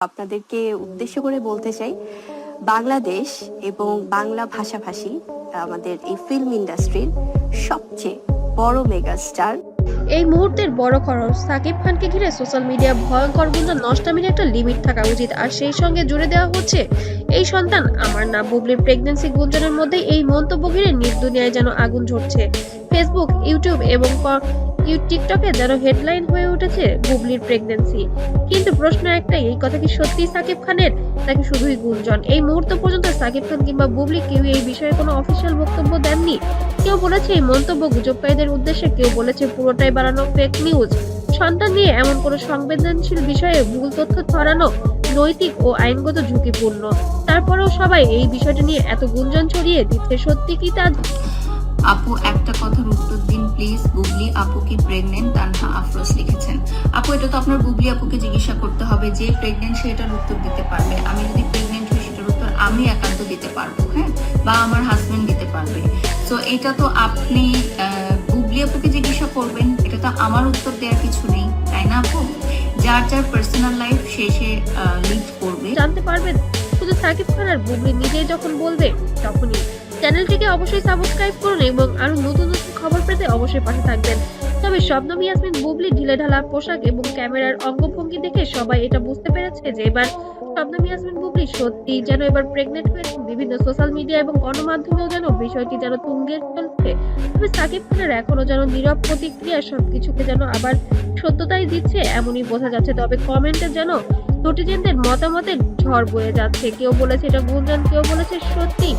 আপনাদেরকে উদ্দেশ্য করে বলতে চাই, বাংলাদেশ এবং বাংলা ভাষাভাষী আমাদের এই ফিল্ম ইন্ডাস্ট্রির সবচেয়ে বড় মেগাস্টার এই মুহূর্তের বড় খরচ। সাকিব খানকে ঘিরে সোশ্যাল মিডিয়া ভয়ঙ্কর গুঞ্জন নষ্টামির একটা লিমিট থাকা উচিত। আর সেই সঙ্গে জুড়ে দেওয়া হচ্ছে, এই সন্তান আমার না। বুবলির প্রেগনেন্সি গুঞ্জনের মধ্যে এই মন্তব্য ঘিরে নির্দুনিয়ায় যেন আগুন ঝরছে। ফেসবুক ইউটিউব এবং টিকটকে যেন হেডলাইন হয়ে উঠেছে বুবলির প্রেগনেন্সি কিন্তু প্রশ্ন একটাই, এই কথা কি সত্যি সাকিব খানের, নাকি শুধুই গুঞ্জন? এই মুহূর্ত পর্যন্ত সাকিব খান কিংবা বুবলি কেউ এই বিষয়ে কোনো অফিসিয়াল বক্তব্য দেননি? কেউ বলেছে এই মন্তব্য গুজবকারীদের উদ্দেশ্যে, কেউ বলেছে পুরোটাই বানানো ফেক নিউজ সন্তান নিয়ে এমন কোনো সংবেদনশীল বিষয়ে ভুল তথ্য ছড়ানো নৈতিক ও আইনগত ঝুঁকিপূর্ণ। তারপরেও সবাই এই বিষয়টা নিয়ে এত গুঞ্জন ছড়িয়ে দিচ্ছে সত্যি কি তা আপু, একটা কথার উত্তর দিন প্লিজ বুবলি, আপু কি প্রেগনেন্ট তানহা আফরোজ লিখেছেন। আপু, এটা তো আপনার বুবলি আপুকে জিজ্ঞাসা করতে হবে যে প্রেগনেন্ট সে এটার উত্তর দিতে পারবে। আমি যদি প্রেগনেন্ট হই সেটার উত্তর আমি একান্ত দিতে পারব হ্যাঁ? বা আমার হাজবেন্ড দিতে পারবে। তো এটা তো আপনি গুগলি আপুকে জিজ্ঞাসা করবেন, এটা তো আমার উত্তর দেওয়ার কিছু নেই, তাই না আপু? যার যার পার্সোনাল লাইফ সে সে লিড করবে। জানতে পারবেন, শুধু সাকিব খান আর বুবলি নিজেই যখন বলবে, তখনই। চ্যানেলটিকে অবশ্যই সাবস্ক্রাইব করুন এবং আরও নতুন নতুন খবর পেতে অবশ্যই পাশে থাকবেন। তবে শবনম ইয়াসমিন বুবলি ঢিলেঢালা পোশাক এবং ক্যামেরার অঙ্গভঙ্গি দেখে সবাই এটা বুঝতে পেরেছে যে এবার শবনম ইয়াসমিন বুবলি সত্যি যেন এবার প্রেগনেন্ট হয়েছে বিভিন্ন সোশ্যাল মিডিয়া এবং গণমাধ্যমেও যেন বিষয়টি যেন তুঙ্গে চলছে তবে সাকিব খানের এখনও যেন নীরব প্রতিক্রিয়া সবকিছুকে যেন আবার সত্যতাই দিচ্ছে, এমনই বোঝা যাচ্ছে। তবে কমেন্টে যেন নটিজেনদের মতামতের ঝড় বয়ে যাচ্ছে। কেউ বলেছে এটা গুঞ্জন কেউ বলেছে সত্যি।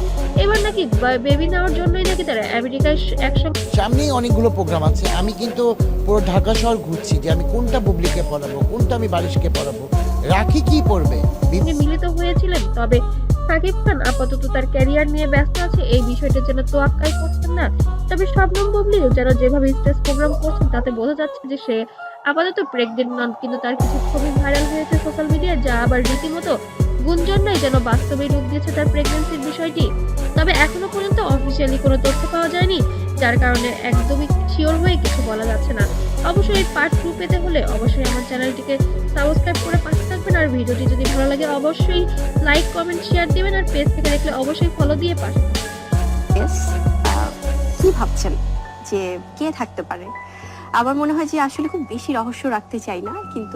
এবার নাকি বেবি নেওয়ার জন্যই নাকি তারা আমেরিকায় একসঙ্গে সামনেই অনেকগুলো প্রোগ্রাম আছে। আমি কিন্তু পুরো ঢাকা শহর ঘুরছি যে আমি কোনটা বুবলিকে পড়াবো কোনটা আমি বারিশকে পড়াবো রাখি কি পড়বে? মিলিত হয়েছিলেন তবে সাকিব খান আপাতত তার ক্যারিয়ার নিয়ে ব্যস্ত আছে। এই বিষয়টা যেন তোয়াক্কাই করছেন না। তবে শবনম বুবলিও যেন যেভাবে স্টেজ প্রোগ্রাম করছেন তাতে বোঝা যাচ্ছে যে সে আপাতত প্রেগনেন্ট নন, কিন্তু তার কিছু ছবি ভাইরাল হয়েছে সোশ্যাল মিডিয়ায় যা আবার রীতিমতো গুঞ্জন নয় যেন বাস্তবে রূপ দিয়েছে তার প্রেগনেন্সির বিষয়টি। তবে এখনও পর্যন্ত অফিসিয়ালি কোনো তথ্য পাওয়া যায়নি, যার কারণে একদমই শিওর হয়ে কিছু বলা যাচ্ছে না। অবশ্যই এই পার্ট টু পেতে হলে অবশ্যই আমার চ্যানেলটিকে সাবস্ক্রাইব করে পাশে থাকবেন, আর ভিডিওটি যদি ভালো লাগে অবশ্যই লাইক কমেন্ট শেয়ার দিবেন, আর পেজ থেকে দেখলে অবশ্যই ফলো দিয়ে পাশে কি ভাবছেন যে কে থাকতে পারে? আমার মনে হয় যে আসলে খুব বেশি রহস্য রাখতে চাই না কিন্তু